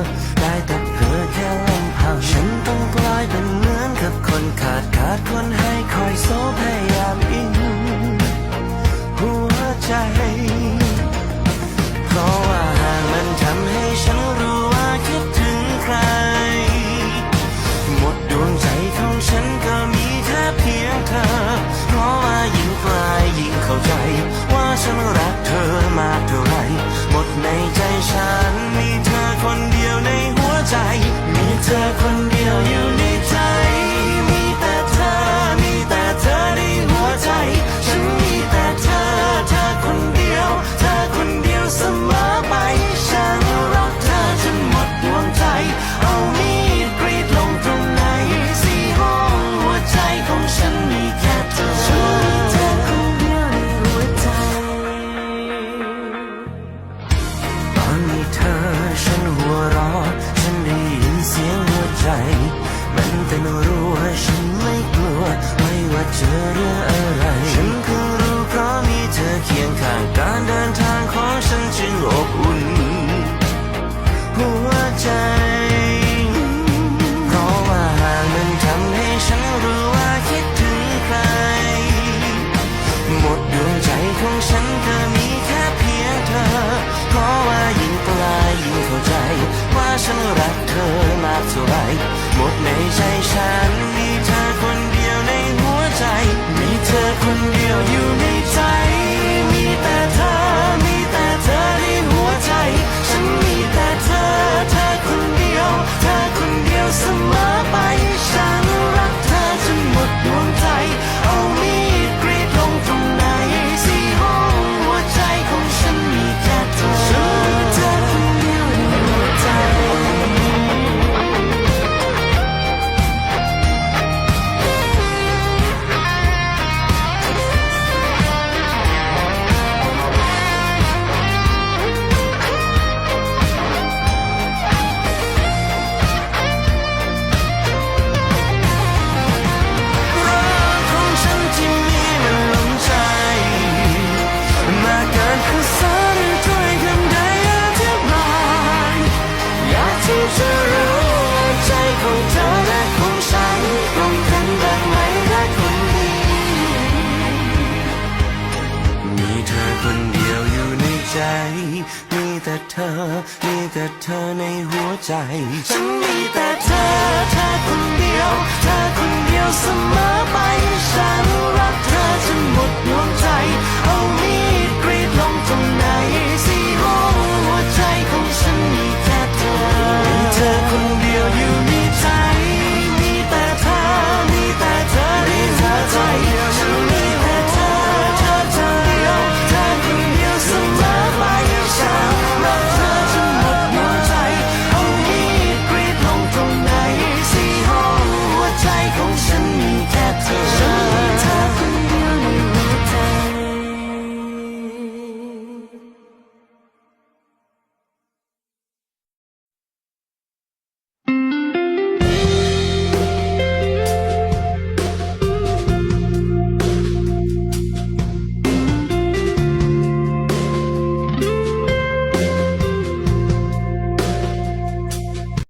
อ ได้แต่เพ้อแค่ลำพัง ฉันต้องกลายเป็นเหมือนกับคนขาดขาดคนให้คอยโซพยายามอิงหัวใจ ฉันรักเธอมากเท่าไรหมดในใจฉัน ธอคนเดียวอยู่ในใจ มีแต่เธอ มีแต่เธอในหัวใจ ฉันมีแต่เธอเธอคนเดียว